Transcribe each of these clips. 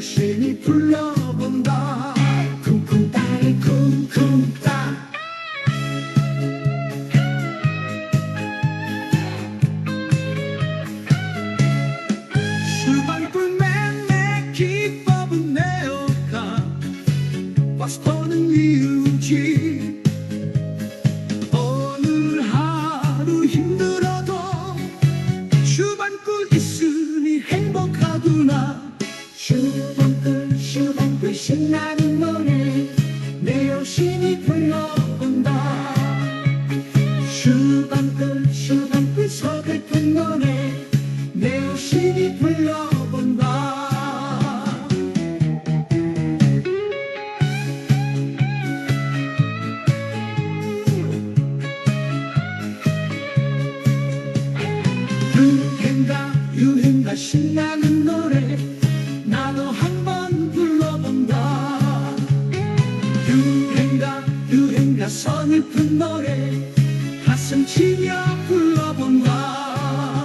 신나는 노 신나는 노래 나도 한번 불러본다. 유행가 유행가 서글픈 노래 가슴 치며 불러본다.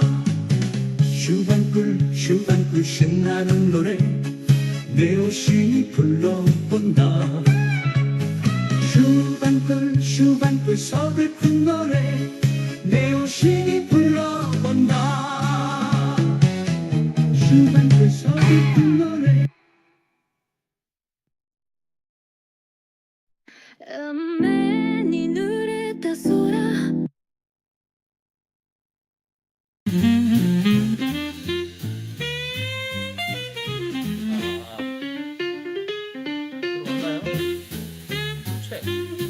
슈반꿀 슈반꿀 신나는 Thursday.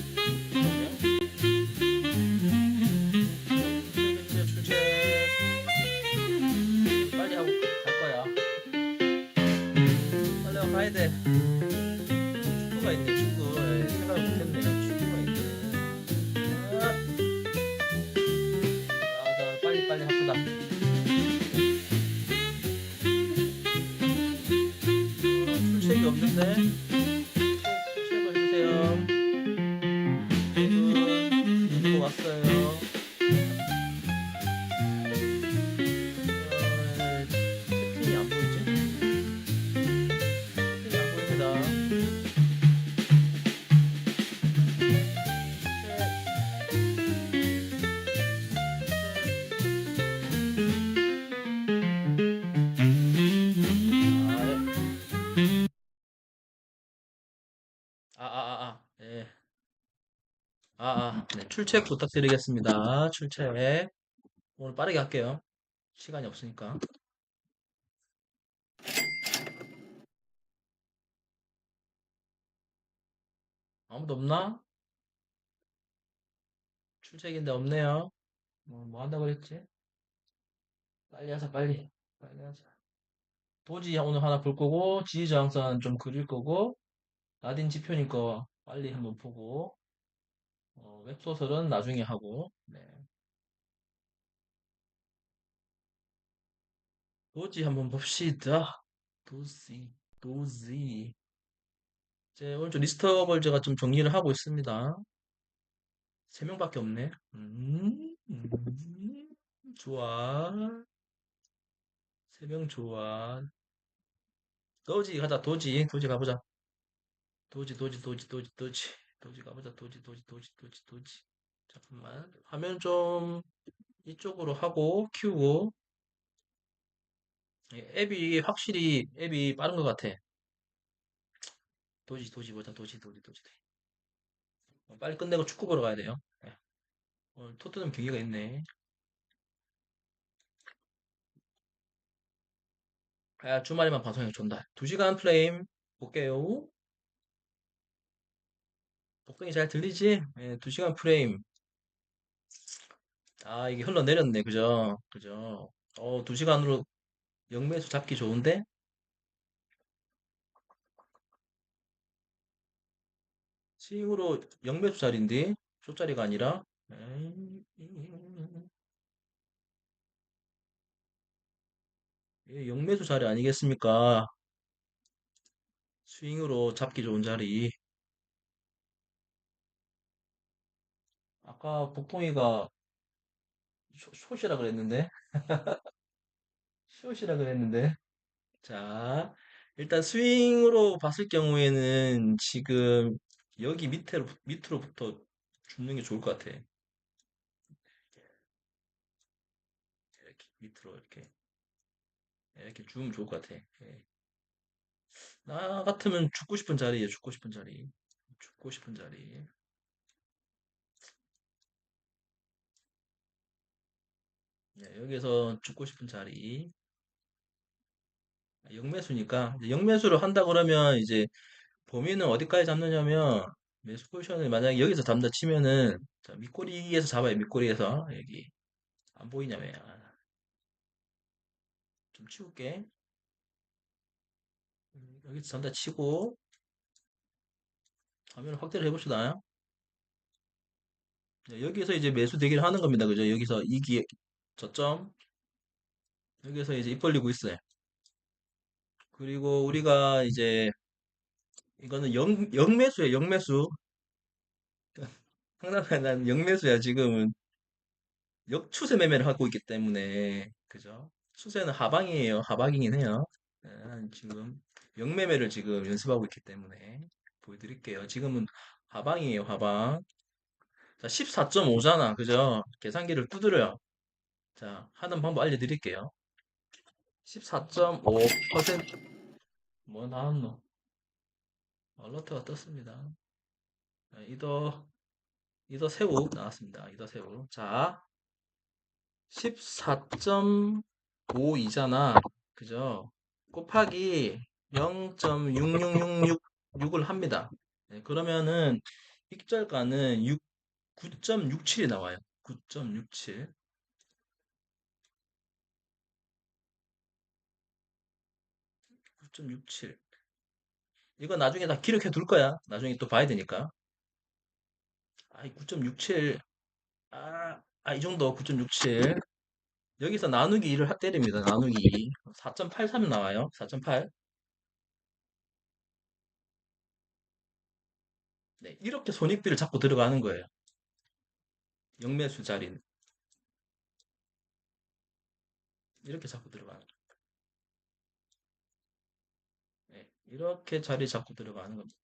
아, 아, 네. 출첵 부탁드리겠습니다. 출첵. 오늘 빠르게 할게요. 시간이 없으니까. 아무도 없나? 출첵인데 없네요. 뭐, 뭐 한다고 그랬지? 빨리 하자, 빨리. 빨리 하자. 도지 오늘 하나 볼 거고, 지지저항선 좀 그릴 거고, 나딘 지표님 거 빨리 한번 보고, 어, 웹소설은 나중에 하고, 네. 도지 한번 봅시다. 도지, 도지. 이제 오늘 좀 리스트업을 제가 좀 정리를 하고 있습니다. 세 명밖에 없네. 음, 음, 좋아. 세 명 좋아. 도지 가자, 도지, 도지 가보자. 도지, 도지, 도지, 도지, 도지, 도지 가보자. 도지, 도지, 도지, 도지, 도지. 잠깐만. 화면 좀 이쪽으로 하고 키우고. 예, 앱이 확실히 앱이 빠른 것 같아. 도지, 도지 보자. 도지, 도지, 도지. 어, 빨리 끝내고 축구 보러 가야 돼요. 예. 오늘 토트넘 경기가 있네. 아, 주말에만 방송해 준다. 2시간 프레임 볼게요. 복덩이 잘 들리지? 예, 2시간 프레임. 아, 이게 흘러내렸네. 그죠? 그죠? 어, 2시간으로 영매수 잡기 좋은데? 스윙으로 영매수 자리인데? 쇼자리가 아니라? 예, 영매수 자리 아니겠습니까? 스윙으로 잡기 좋은 자리. 아까 복통이가 숏- 숏이라 그랬는데? 숏이라 그랬는데? 자, 일단 스윙으로 봤을 경우에는 지금 여기 밑으로, 밑으로부터 줍는 게 좋을 것 같아. 이렇게 밑으로 이렇게 이렇게 주면 좋을 것 같아. 예. 나 같으면 죽고 싶은 자리에 죽고 싶은 자리. 죽고 싶은 자리. 예, 여기서 죽고 싶은 자리. 영매수니까 이제 영매수를 한다 그러면 이제 범위는 어디까지 잡느냐면 매수 포지션을 만약에 여기서 잡는다 치면은 자, 밑꼬리에서 잡아요. 밑꼬리에서 여기 안 보이냐며. 아, 좀 치울게. 음, 여기서 잡는다 치고 화면을 확대를 해봅시다. 네, 여기서 이제 매수 대기를 하는 겁니다. 그죠? 여기서 이 기회 저점 여기서 이제 입 벌리고 있어요. 그리고 우리가 이제 이거는 영, 영매수예요. 영매수. 상당히 난 영매수야. 지금은 역추세 매매를 하고 있기 때문에 그죠? 추세는 하방이에요. 하방이긴 해요. 네, 지금 영매매를 지금 연습하고 있기 때문에 보여드릴게요. 지금은 하방이에요. 하방. 자, 14.5잖아. 그죠? 계산기를 두드려요. 자, 하는 방법 알려드릴게요. 14.5%. 뭐 나왔노? 알러트가 떴습니다. 네, 이더, 이더 새우 나왔습니다. 이더 새우. 자, 14.52잖아. 그죠? 곱하기 0.66666을 합니다. 네, 그러면은 익절가는 6, 9.67이 나와요. 9.67. 9.67. 이거 나중에 다 기록해 둘 거야. 나중에 또 봐야 되니까. 아이, 9.67. 아, 아, 이 정도 9.67. 여기서 나누기 2를 때립니다. 나누기 2. 4.83 나와요. 4.8. 네, 이렇게 손익비를 잡고 들어가는 거예요. 영매수 자리는. 이렇게 잡고 들어가는 거예요. 네, 이렇게 자리 잡고 들어가는 겁니다.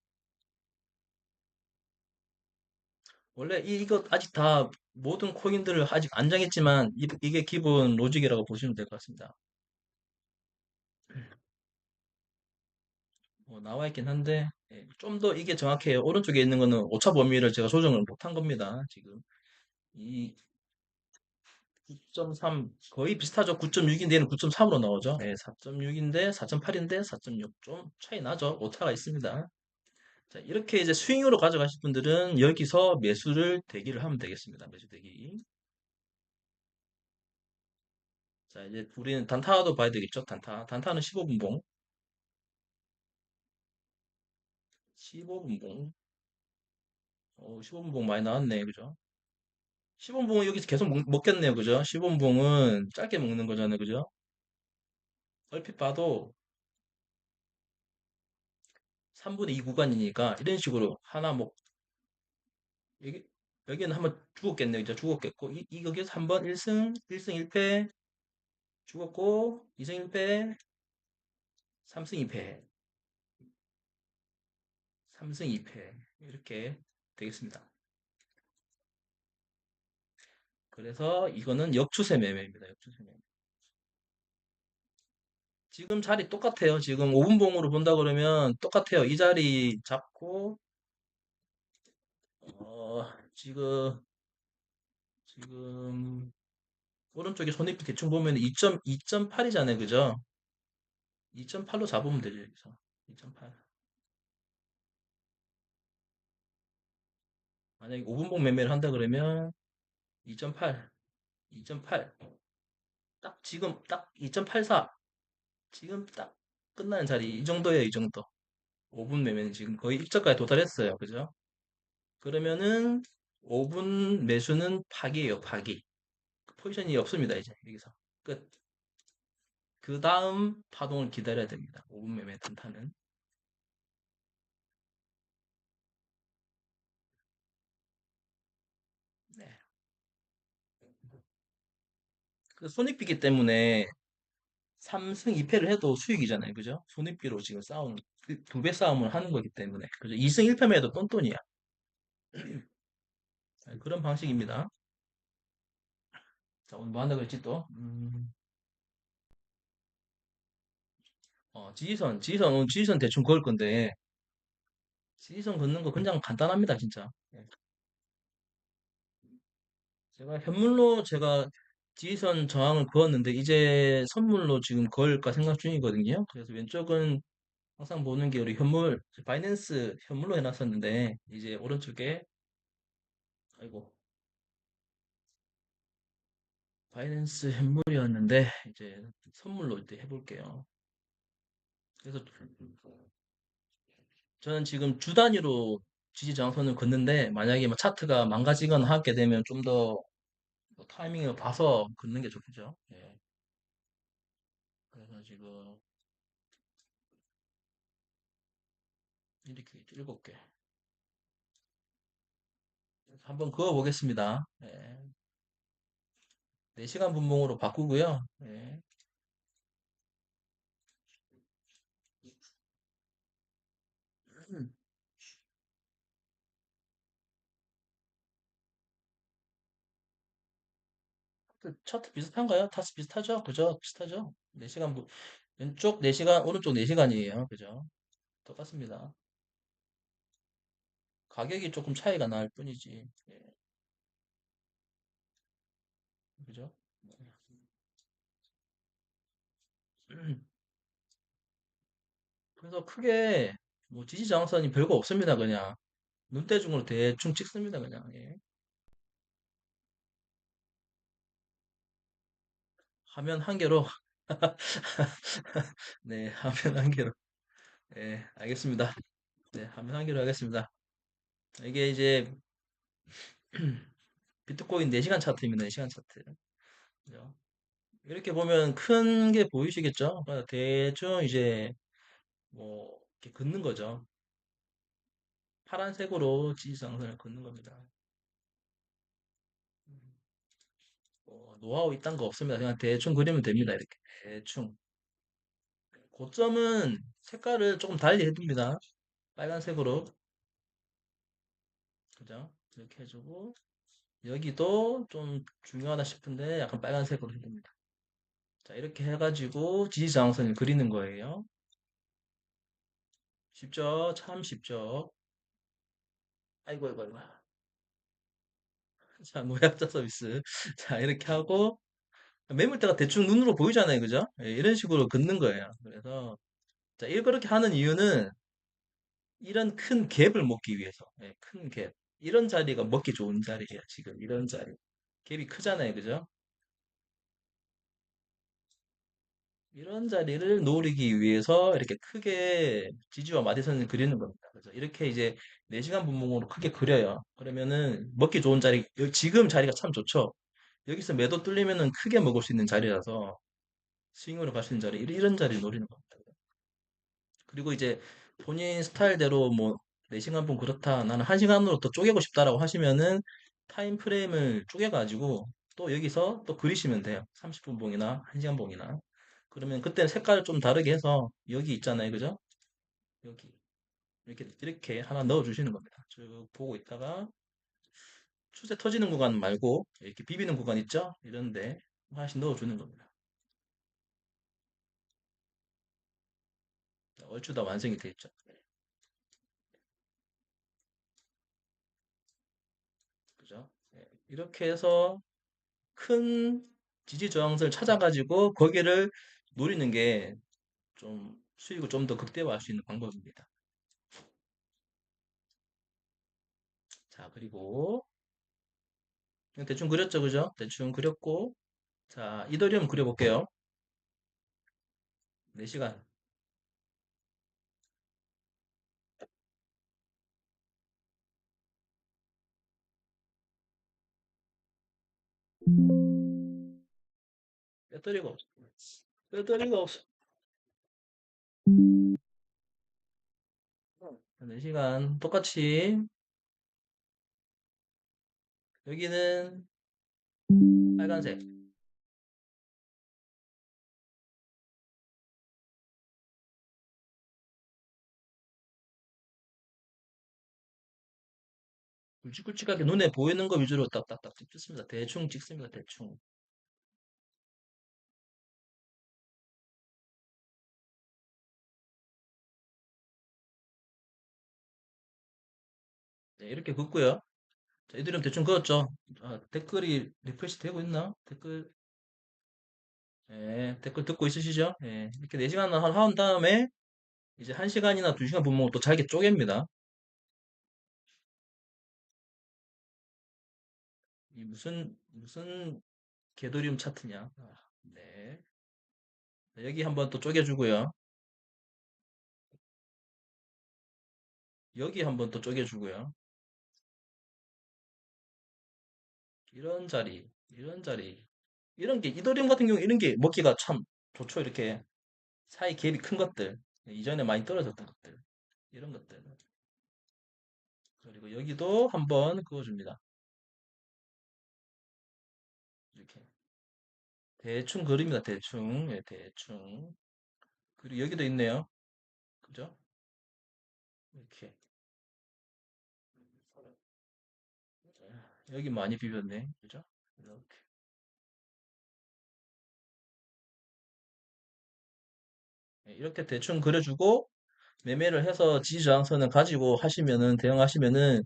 원래 이- 이거 아직 다 모든 코인들을 아직 안 정했지만 이, 이게 기본 로직이라고 보시면 될 것 같습니다. 뭐 나와 있긴 한데 좀 더 이게 정확해요. 오른쪽에 있는 거는 오차 범위를 제가 조정을 못한 겁니다. 지금 이 9.3 거의 비슷하죠. 9.6인데 얘는 9.3으로 나오죠. 네, 4.6인데 4.8인데 4.6 좀 차이 나죠. 오차가 있습니다. 자, 이렇게 이제 스윙으로 가져가실 분들은 여기서 매수를 대기를 하면 되겠습니다. 매수 대기. 자, 이제 우리는 단타도 봐야 되겠죠. 단타. 단타는 15분 봉. 15분봉. 어, 15분 봉 많이 나왔네. 그죠? 15분봉은 여기서 계속 먹, 겠네요 그죠? 15분봉은 짧게 먹는 거잖아요. 그죠? 얼핏 봐도 3분의 2 구간이니까 이런 식으로 하나 먹 여기 여기는 한번 죽었겠네요. 이제 죽었겠고 이, 이 여기서 한번 1승 1승 1패 죽었고 2승 1패 3승 2패 3승 2패 이렇게 되겠습니다. 그래서 이거는 역추세 매매입니다. 역추세 매매. 지금 자리 똑같아요. 지금 5분봉으로 본다 그러면 똑같아요. 이 자리 잡고 어, 지금 지금 오른쪽에 손익비 대충 보면 2점 2.8이잖아요. 그죠? 2.8로 잡으면 되죠. 여기서 2.8. 만약에 5분봉 매매를 한다 그러면 2.8, 2.8. 딱 지금 딱 2.84. 지금 딱 끝나는 자리 이 정도예요. 이 정도. 5분 매매는 지금 거의 입저가에 도달했어요. 그죠? 그러면은 5분 매수는 파기예요. 파기. 포지션이 없습니다. 이제 여기서 끝. 그 다음 파동을 기다려야 됩니다. 5분 매매 단타는. 그 손익비기 때문에 3승 2패를 해도 수익이잖아요. 그죠? 손익비로 지금 싸움, 두배 싸움을 하는 거기 때문에. 그죠? 2승 1패만 해도 똔똔이야. 네, 그런 방식입니다. 자, 오늘 뭐 한다고 했지 또? 음, 어, 지지선, 지지선, 오늘 지지선 대충 그을 건데, 지지선 긋는 거 그냥 간단합니다, 진짜. 예. 제가 현물로 제가 지지선 저항을 그었는데, 이제 선물로 지금 그을까 생각 중이거든요. 그래서 왼쪽은 항상 보는 게 우리 현물, 바이낸스 현물로 해놨었는데, 이제 오른쪽에, 아이고, 바이낸스 현물이었는데, 이제 선물로 이제 해볼게요. 그래서 저는 지금 주 단위로 지지 저항선을 긋는데, 만약에 뭐 차트가 망가지거나 하게 되면 좀 더 타이밍을 봐서 긋는 게 좋겠죠. 예. 그래서 지금 이렇게 일곱 개. 한번 그어 보겠습니다. 예. 4시간 분봉으로 바꾸고요. 예. 그 차트 비슷한가요? 타스 비슷하죠? 그죠? 비슷하죠? 4시간 분, 왼쪽 4시간, 오른쪽 4시간이에요. 그죠? 똑같습니다. 가격이 조금 차이가 날 뿐이지. 예. 그죠? 그래서 크게 뭐 지지 저항선이 별거 없습니다. 그냥 눈대중으로 대충 찍습니다. 그냥. 예. 화면 한 개로 네, 화면 한 개로. 네, 알겠습니다. 네, 화면 한 개로 하겠습니다. 이게 이제 비트코인 4시간 차트입니다. 4시간 차트. 그죠? 이렇게 보면 큰 게 보이시겠죠? 그러니까 대충 이제 뭐 이렇게 긋는 거죠. 파란색으로 지지상선을 긋는 겁니다. 뭐 노하우 이딴 거 없습니다. 그냥 대충 그리면 됩니다. 이렇게 대충. 고점은 색깔을 조금 달리 해둡니다. 빨간색으로. 그죠? 이렇게 해주고 여기도 좀 중요하다 싶은데 약간 빨간색으로 해둡니다. 자, 이렇게 해가지고 지지저항선을 그리는 거예요. 쉽죠? 참 쉽죠? 아이고, 아이고, 아이고. 자, 노약자 서비스. 자, 이렇게 하고 매물대가 대충 눈으로 보이잖아요. 그죠? 예, 이런 식으로 긋는 거예요. 그래서 자, 이렇게 하는 이유는 이런 큰 갭을 먹기 위해서. 예, 큰 갭. 이런 자리가 먹기 좋은 자리예요. 지금 이런 자리. 갭이 크잖아요. 그죠? 이런 자리를 노리기 위해서 이렇게 크게 지지와 마디선을 그리는 겁니다. 그래서 이렇게 이제 4시간 분봉으로 크게 그려요. 그러면은 먹기 좋은 자리, 여- 지금 자리가 참 좋죠. 여기서 매도 뚫리면은 크게 먹을 수 있는 자리라서 스윙으로 갈 수 있는 자리, 이런 자리 노리는 겁니다. 그리고 이제 본인 스타일대로 뭐 4시간 분 그렇다, 나는 1시간으로 더 쪼개고 싶다라고 하시면은 타임 프레임을 쪼개가지고 또 여기서 또 그리시면 돼요. 30분 봉이나 1시간 봉이나. 그러면 그때는 색깔을 좀 다르게 해서 여기 있잖아요. 그죠? 여기. 이렇게, 이렇게 하나 넣어 주시는 겁니다. 쭉 보고 있다가 추세 터지는 구간 말고 이렇게 비비는 구간 있죠? 이런데 하나씩 넣어 주는 겁니다. 자, 얼추 다 완성이 돼 있죠. 그죠? 예, 이렇게 해서 큰 지지 저항선을 찾아가지고 거기를 노리는 게 좀 수익을 좀 더 극대화할 수 있는 방법입니다. 자, 그리고 대충 그렸죠, 그죠? 대충 그렸고 자, 이더리움 그려볼게요. 4시간. 배터리가 없어. 배터리가 없어. 4시간 똑같이 여기는 빨간색 굵직굵직하게 눈에 보이는 거 위주로 딱딱딱 찍습니다. 대충 찍습니다. 대충 네, 이렇게 긋고요. 자, 이들은 대충 그었죠. 아, 댓글이 리프레시 되고 있나? 댓글, 예, 댓글 듣고 있으시죠? 예, 이렇게 4시간 한, 한 다음에 이제 1시간이나 2시간 분목을 또 잘게 쪼갭니다. 이 무슨, 무슨 게도리움 차트냐? 아, 네. 자, 여기 한번 또 쪼개주고요. 여기 한번 또 쪼개주고요. 이런 자리, 이런 자리. 이런 게, 이더리움 같은 경우 이런 게 먹기가 참 좋죠. 이렇게 사이 갭이 큰 것들. 이전에 많이 떨어졌던 것들. 이런 것들. 그리고 여기도 한번 그어줍니다. 이렇게. 대충 그립니다. 대충. 예, 대충. 그리고 여기도 있네요. 그죠? 이렇게. 여기 많이 비볐네. 그죠? 이렇게. 예, 이렇게 대충 그려주고 매매를 해서 지지저항선을 가지고 하시면은 대응하시면은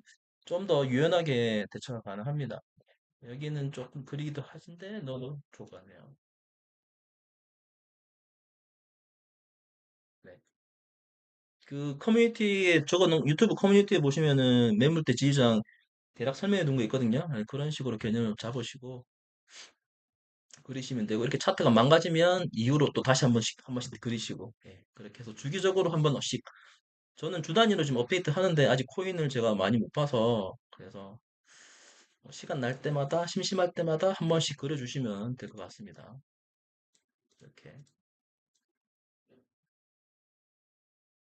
좀 더 유연하게 대처가 가능합니다. 여기는 조금 그리기도 하신데 너도 같네요. 네. 그 커뮤니티에 적어놓은 유튜브 커뮤니티에 보시면은 매물대 지지저항 대략 설명해 둔 거 있거든요. 네, 그런 식으로 개념을 잡으시고 그리시면 되고 이렇게 차트가 망가지면 이후로 또 다시 한 번씩 한 번씩 그리시고 예, 그렇게 해서 주기적으로 한 번씩 저는 주 단위로 지금 업데이트 하는데 아직 코인을 제가 많이 못 봐서 그래서 뭐 시간 날 때마다 심심할 때마다 한 번씩 그려주시면 될 것 같습니다. 이렇게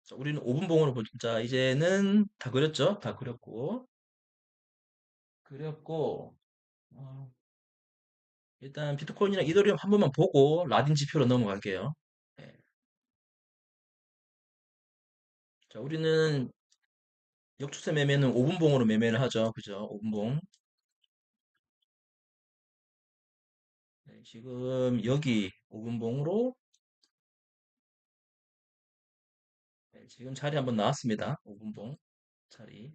자, 우리는 5분봉으로 보자. 이제는 다 그렸죠? 다 그렸고 그렸고 어, 일단 비트코인이랑 이더리움 한 번만 보고 라딘 지표로 넘어갈게요. 예. 자, 우리는 역추세 매매는 5분봉으로 매매를 하죠. 그죠? 5분봉. 네, 지금 여기 5분봉으로 네, 지금 자리 한번 나왔습니다. 5분봉 자리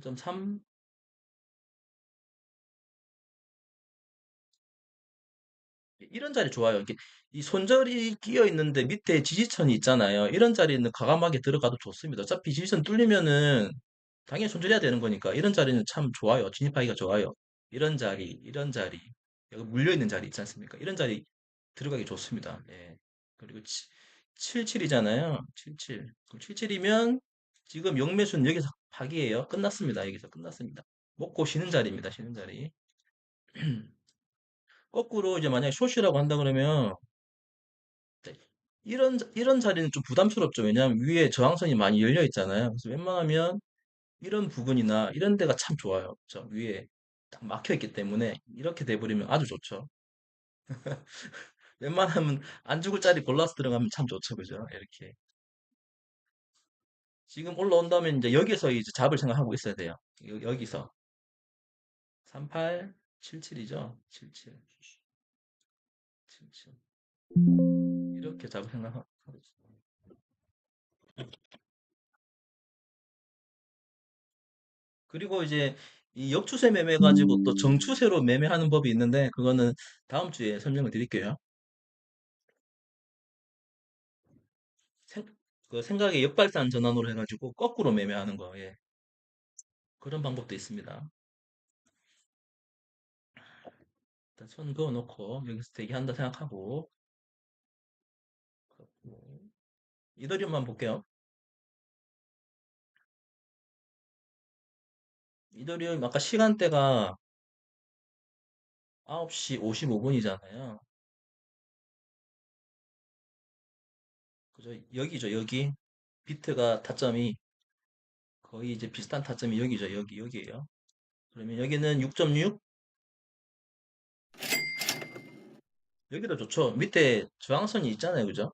0.3 이런 자리 좋아요. 이게 이 손절이 끼어 있는데 밑에 지지선이 있잖아요. 이런 자리는 과감하게 들어가도 좋습니다. 어차피 지지선 뚫리면은 당연히 손절해야 되는 거니까 이런 자리는 참 좋아요. 진입하기가 좋아요. 이런 자리, 이런 자리, 여기 물려 있는 자리 있지 않습니까? 이런 자리 들어가기 좋습니다. 예. 그리고 77이잖아요. 77. 그럼 77이면 지금 영매수는 여기서 파기예요. 끝났습니다. 여기서 끝났습니다. 먹고 쉬는 자리입니다. 쉬는 자리. 거꾸로 이제 만약에 숏이라고 한다 그러면 네, 이런 자- 이런 자리는 좀 부담스럽죠. 왜냐하면 위에 저항선이 많이 열려 있잖아요. 그래서 웬만하면 이런 부분이나 이런 데가 참 좋아요. 저 위에 딱 막혀 있기 때문에 이렇게 돼버리면 아주 좋죠. 웬만하면 안 죽을 자리 골라서 들어가면 참 좋죠. 그죠? 이렇게. 지금 올라온다면 이제 여기서 이제 잡을 생각하고 있어야 돼요. 여- 여기서 38, 77이죠. 77, 77. 이렇게 잡을 생각하고 있어요. 그리고 이제 이 역추세 매매 가지고 또 정추세로 매매하는 법이 있는데 그거는 다음 주에 설명을 드릴게요. 그 생각의 역발산 전환으로 해가지고 거꾸로 매매하는 거, 예. 그런 방법도 있습니다. 일단 손 그어놓고 여기서 대기한다 생각하고 그렇고. 이더리움만 볼게요. 이더리움 아까 시간대가 9시 55분이잖아요. 여기죠, 여기. 비트가 타점이 거의 이제 비슷한 타점이 여기죠, 여기, 여기에요. 그러면 여기는 6.6, 여기도 좋죠. 밑에 저항선이 있잖아요, 그죠?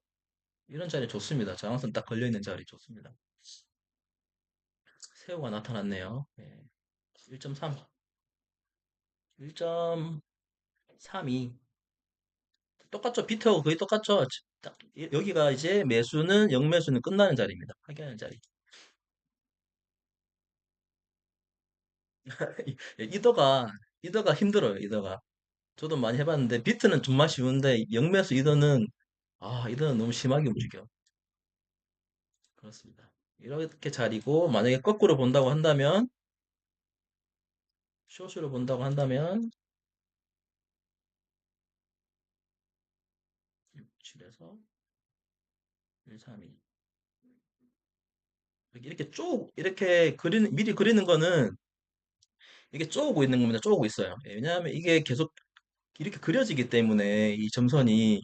이런 자리 좋습니다. 저항선 딱 걸려있는 자리 좋습니다. 새우가 나타났네요. 예. 1.3. 1.32. 똑같죠? 비트하고 거의 똑같죠? 딱 여기가 이제 매수는 영매수는 끝나는 자리입니다. 하기하는 자리. 예, 이더가 이더가 힘들어요. 이더가. 저도 많이 해봤는데 비트는 정말 쉬운데 영매수 이더는 아 이더는 너무 심하게 움직여. 그렇습니다. 이렇게 자리고 만약에 거꾸로 본다고 한다면 숏으로 본다고 한다면 7에서 1, 3, 2 이렇게 쭉 이렇게 그리는 미리 그리는 거는 이게 쪼고 있는 겁니다. 쪼고 있어요. 예, 왜냐하면 이게 계속 이렇게 그려지기 때문에 이 점선이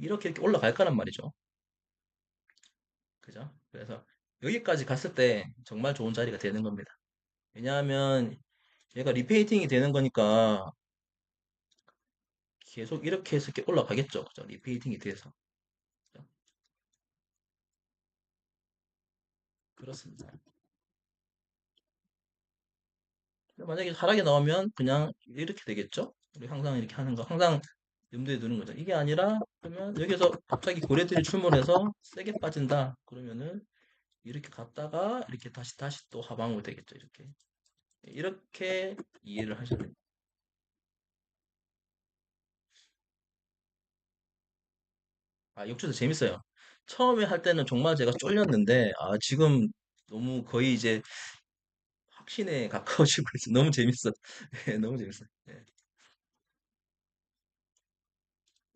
이렇게 이렇게 올라갈 거란 말이죠. 그죠? 그래서 여기까지 갔을 때 정말 좋은 자리가 되는 겁니다. 왜냐하면 얘가 리페이팅이 되는 거니까 계속 이렇게 해서 이렇게 올라가겠죠. 그죠? 리페이팅이 돼서. 그죠? 그렇습니다. 만약에 하락이 나오면 그냥 이렇게 되겠죠? 우리 항상 이렇게 하는 거 항상 염두에 두는 거죠. 이게 아니라 그러면 여기서 갑자기 고래들이 출몰해서 세게 빠진다. 그러면은 이렇게 갔다가 이렇게 다시 다시 또 하방으로 되겠죠. 이렇게 이렇게 이해를 하셔야 됩니다. 아, 역주도 재밌어요. 처음에 할 때는 정말 제가 쫄렸는데 아, 지금 너무 거의 이제 확신에 가까워지고 있어. 너무 재밌어. 예, 너무 재밌어. 예.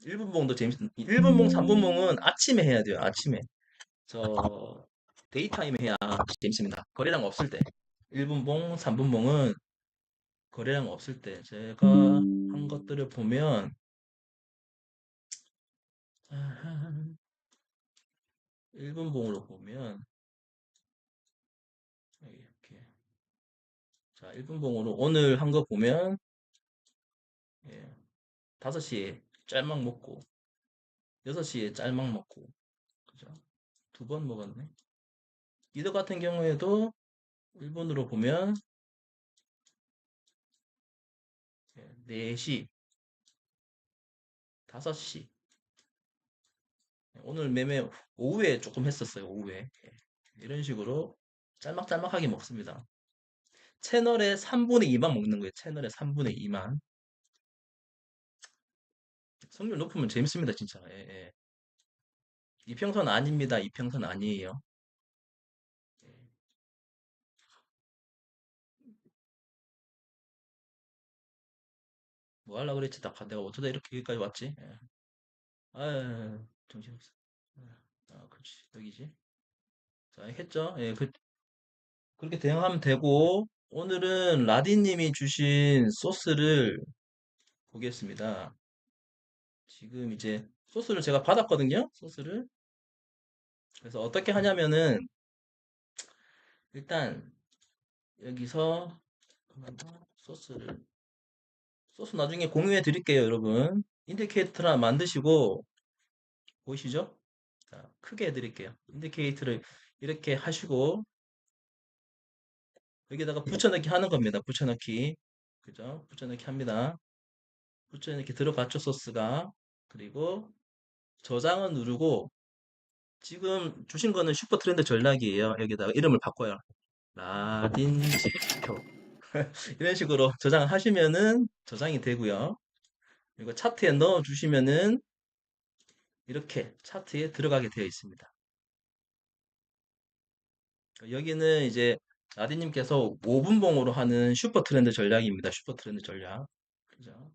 1분봉도 재밌, 1분봉, 3분봉은 아침에 해야 돼요. 아침에. 저, 데이타임에 해야 재밌습니다. 거래량 없을 때. 1분봉, 3분봉은 거래량 없을 때. 제가 한 것들을 보면, 1분봉으로 보면, 이렇게. 자, 1분 봉으로 오늘 한 거 보면, 예, 5시에 짤막 먹고, 6시에 짤막 먹고, 그죠? 두 번 먹었네. 이더 같은 경우에도 1분으로 보면, 예, 4시, 5시. 오늘 매매 오후에 조금 했었어요. 오후에. 예, 이런 식으로 짤막짤막하게 먹습니다. 채널의 3분의 2만 먹는 거예요. 채널의 3분의 2만. 성률 높으면 재밌습니다, 진짜. 예, 예. 이평선 아닙니다. 이평선 아니에요. 예. 뭐 하려고 그랬지? 나 내가 어쩌다 이렇게 여기까지 왔지? 예. 아유, 정신없어. 아, 그렇지. 여기지. 자, 했죠? 예, 그, 그렇게 대응하면 되고, 오늘은 라디님이 주신 소스를 보겠습니다. 지금 이제 소스를 제가 받았거든요. 소스를. 그래서 어떻게 하냐면은 일단 여기서 소스를 소스 나중에 공유해 드릴게요, 여러분. 인디케이터를 만드시고 보이시죠? 자, 크게 해 드릴게요. 인디케이터를 이렇게 하시고 여기다가 붙여넣기 하는 겁니다. 붙여넣기. 그죠? 붙여넣기 합니다. 붙여넣기 들어갔죠, 소스가. 그리고 저장은 누르고 지금 주신 거는 슈퍼 트렌드 전략이에요. 여기다가 이름을 바꿔요. 라딘 지표. 이런 식으로 저장하시면은 저장이 되고요. 그리고 차트에 넣어 주시면은 이렇게 차트에 들어가게 되어 있습니다. 여기는 이제 라디님께서 5분봉으로 하는 슈퍼 트렌드 전략입니다. 슈퍼 트렌드 전략. 그죠?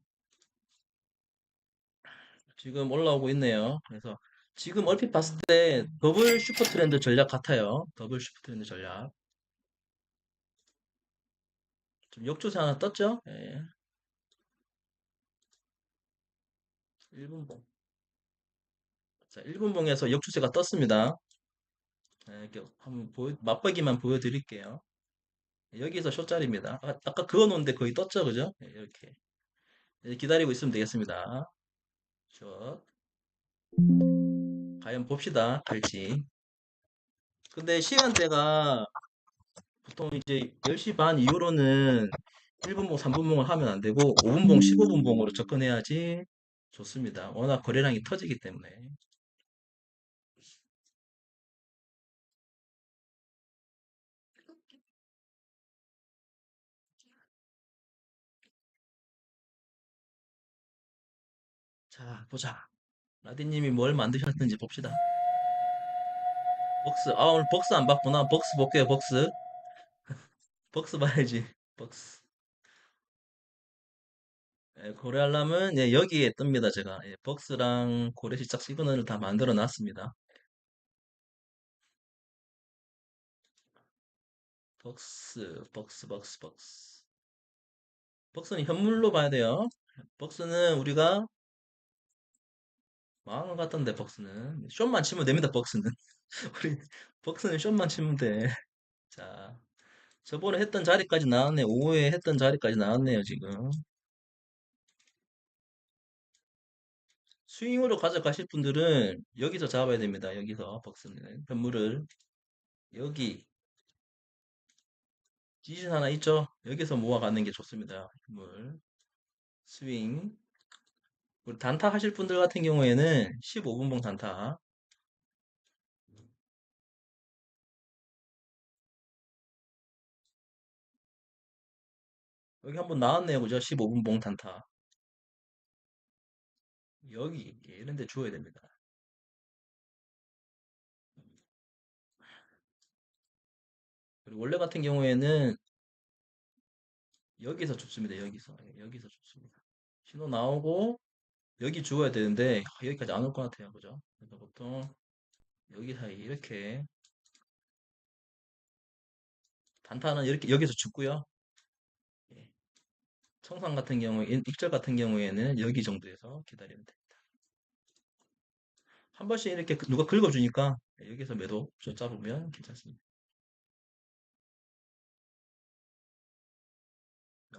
지금 올라오고 있네요. 그래서 지금 얼핏 봤을 때 더블 슈퍼 트렌드 전략 같아요. 더블 슈퍼 트렌드 전략. 좀 역조세 하나 떴죠? 예. 1분봉. 자, 1분봉에서 역추세가 떴습니다. 네, 이렇게 한번 보여, 맛보기만 보여드릴게요. 여기서 쇼짜리입니다. 아, 아까 그어 놓은데 거의 떴죠, 그죠? 네, 이렇게. 이제 기다리고 있으면 되겠습니다. 숏. 과연 봅시다, 갈지. 근데 시간대가 보통 이제 10시 반 이후로는 1분봉, 3분봉을 하면 안 되고 5분봉, 15분봉으로 접근해야지 좋습니다. 워낙 거래량이 터지기 때문에. 자, 보자. 라디님이 뭘 만드셨는지 봅시다. 벅스. 아, 오늘 벅스 안 봤구나. 벅스 볼게요, 벅스. 벅스 봐야지. 벅스. 예, 고래 알람은 예, 여기에 뜹니다, 제가. 예, 벅스랑 고래 시작 시그널을 다 만들어 놨습니다. 벅스, 벅스, 벅스, 벅스. 벅스는 현물로 봐야 돼요. 벅스는 우리가 망한 것 같던데, 벅스는. 숏만 치면 됩니다, 벅스는. 우리, 벅스는 숏만 치면 돼. 자, 저번에 했던 자리까지 나왔네. 오후에 했던 자리까지 나왔네요, 지금. 스윙으로 가져가실 분들은 여기서 잡아야 됩니다. 여기서 벅스는 현물을 여기 지진 하나 있죠? 여기서 모아가는 게 좋습니다. 현물 스윙 우리 단타 하실 분들 같은 경우에는 15분봉 단타 여기 한번 나왔네요. 그죠? 15분봉 단타 여기 예, 이런 데 주어야 됩니다. 그리고 원래 같은 경우에는 여기서 줍습니다. 여기서 예, 여기서 줍습니다. 신호 나오고 여기 주어야 되는데 아, 여기까지 안 올 것 같아요. 그죠? 그래서 보통 여기 사이 이렇게 단타는 이렇게 여기서 줍고요. 예. 청산 같은 경우에 익절 같은 경우에는 여기 정도에서 기다리면 됩니다. 한 번씩 이렇게 누가 긁어주니까 여기서 매도 좀 잡으면 괜찮습니다.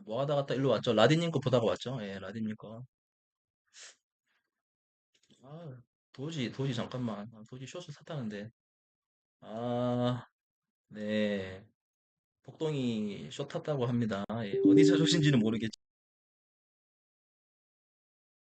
뭐 하다 갔다 일로 왔죠? 라디님 거 보다가 왔죠? 예, 라디님 거. 아, 도지, 도지 잠깐만. 아, 도지 쇼스 샀다는데. 아, 네. 복동이 쇼 탔다고 합니다. 예, 어디서 쇼신지는 모르겠지만.